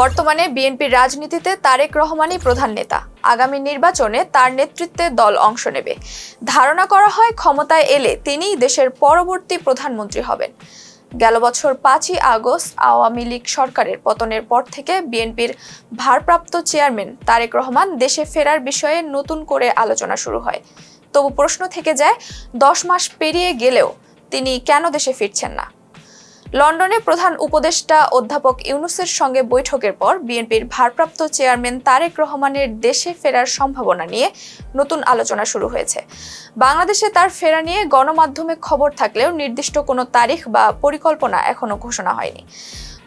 বর্তমানে বিএনপির রাজনীতিতে তারেক রহমানই প্রধান নেতা। আগামী নির্বাচনে তার নেতৃত্বে দল অংশ নেবে। ধারণা করা হয় ক্ষমতায় এলে তিনিই দেশের পরবর্তী প্রধানমন্ত্রী হবেন। গেল বছর পাঁচই আগস্ট আওয়ামী লীগ সরকারের পতনের পর থেকে বিএনপির ভারপ্রাপ্ত চেয়ারম্যান তারেক রহমান দেশে ফেরার বিষয়ে নতুন করে আলোচনা শুরু হয়। তবু প্রশ্ন থেকে যায়, দশ মাস পেরিয়ে গেলেও তিনি কেন দেশে ফিরছেন না? লন্ডনে প্রধান উপদেষ্টা অধ্যাপক ইউনুসের সঙ্গে বৈঠকের পর বিএনপির ভারপ্রাপ্ত চেয়ারম্যান তারেক রহমানের দেশে ফেরার সম্ভাবনা নিয়ে নতুন আলোচনা শুরু হয়েছে। বাংলাদেশে তার ফেরা নিয়ে গণমাধ্যমে খবর থাকলেও নির্দিষ্ট কোনো তারিখ বা পরিকল্পনা এখনও ঘোষণা হয়নি।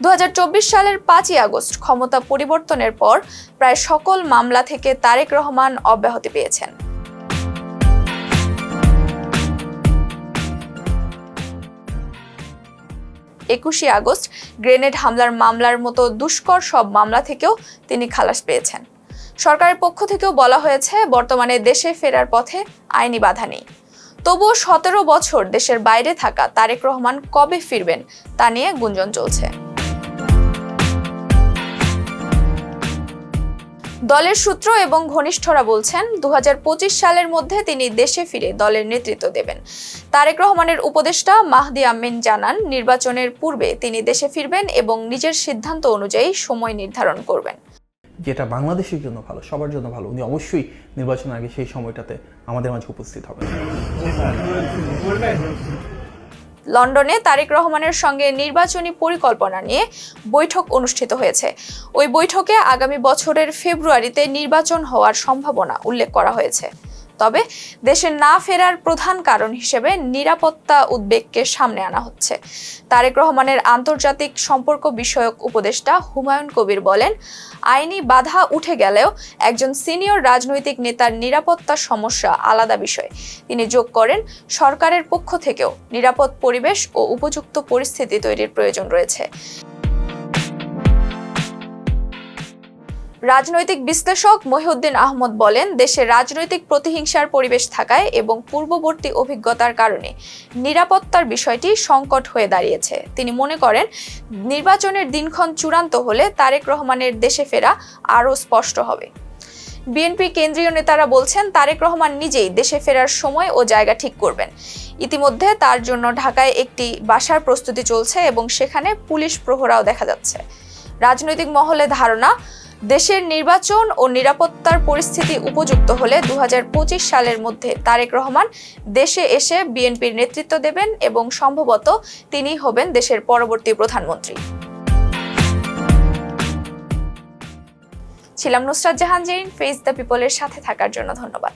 দু হাজার চব্বিশ সালের পাঁচই আগস্ট ক্ষমতা পরিবর্তনের পর প্রায় সকল মামলা থেকে তারেক রহমান অব্যাহতি পেয়েছেন। একুশে আগস্ট গ্রেনেড হামলার মামলার মতো দুষ্কর সব মামলা থেকেও তিনি খালাস পেয়েছেন। সরকারের পক্ষ থেকেও বলা হয়েছে, বর্তমানে দেশে ফেরার পথে আইনি বাধা নেই। তবুও সতেরো বছর দেশের বাইরে থাকা তারেক রহমান কবে ফিরবেন তা নিয়ে গুঞ্জন চলছে। দলের সূত্র এবং ঘনিষ্ঠরা বলছেন দু হাজার পঁচিশ সালের মধ্যে তিনি দেশে ফিরে দলের নেতৃত্ব দেবেন। তারেক রহমানের উপদেষ্টা মাহদি আমিন জানান, নির্বাচনের পূর্বে তিনি দেশে ফিরবেন এবং নিজের সিদ্ধান্ত অনুযায়ী সময় নির্ধারণ করবেন। যেটা বাংলাদেশের জন্য ভালো, সবার জন্য ভালো, উনি অবশ্যই নির্বাচনের আগে সেই সময়টাতে আমাদের মাঝে উপস্থিত হবেন। লন্ডনে তারেক রহমানের সঙ্গে নির্বাচনী পরিকল্পনা নিয়ে বৈঠক অনুষ্ঠিত হয়েছে। ওই বৈঠকে আগামী বছরের ফেব্রুয়ারিতে নির্বাচন হওয়ার সম্ভাবনা উল্লেখ করা হয়েছে। তবে দেশে না ফেরার প্রধান কারণ হিসেবে নিরাপত্তা উদ্বেগকে সামনে আনা হচ্ছে। তারেক রহমানের আন্তর্জাতিক সম্পর্ক বিষয়ক উপদেষ্টা হুমায়ুন কবির বলেন, আইনি বাধা উঠে গেলেও একজন সিনিয়র রাজনৈতিক নেতার নিরাপত্তা সমস্যা আলাদা বিষয়। তিনি যোগ করেন, সরকারের পক্ষ থেকেও নিরাপদ পরিবেশ ও উপযুক্ত পরিস্থিতি তৈরির প্রয়োজন রয়েছে। রাজনৈতিক বিশ্লেষক মহিউদ্দিন আহমদ বলেন, দেশে রাজনৈতিক প্রতিহিংসার পরিবেশ থাকায় এবং পূর্ববর্তী অভিজ্ঞতার কারণে নিরাপত্তার বিষয়টি সংকট হয়ে দাঁড়িয়েছে। তিনি মনে করেন, নির্বাচনের দিনক্ষণ চূড়ান্ত হলে তারেক রহমানের দেশে ফেরা আরও স্পষ্ট হবে। বিএনপি কেন্দ্রীয় নেতারা বলছেন, তারেক রহমান নিজেই দেশে ফেরার সময় ও জায়গা ঠিক করবেন। ইতিমধ্যে তার জন্য ঢাকায় একটি বাসার প্রস্তুতি চলছে এবং সেখানে পুলিশ প্রহরাও দেখা যাচ্ছে। রাজনৈতিক মহলে ধারণা দেশের নির্বাচন ও নিরাপত্তার পরিস্থিতি উপযুক্ত হলে দু হাজার পঁচিশ সালের মধ্যে তারেক রহমান দেশে এসে বিএনপির নেতৃত্ব দেবেন এবং সম্ভবত তিনি হবেন দেশের পরবর্তী প্রধানমন্ত্রী। ছিলাম নুসরাত জাহান জেরিন ফেস দ্য পিপলের সাথে থাকার জন্য ধন্যবাদ।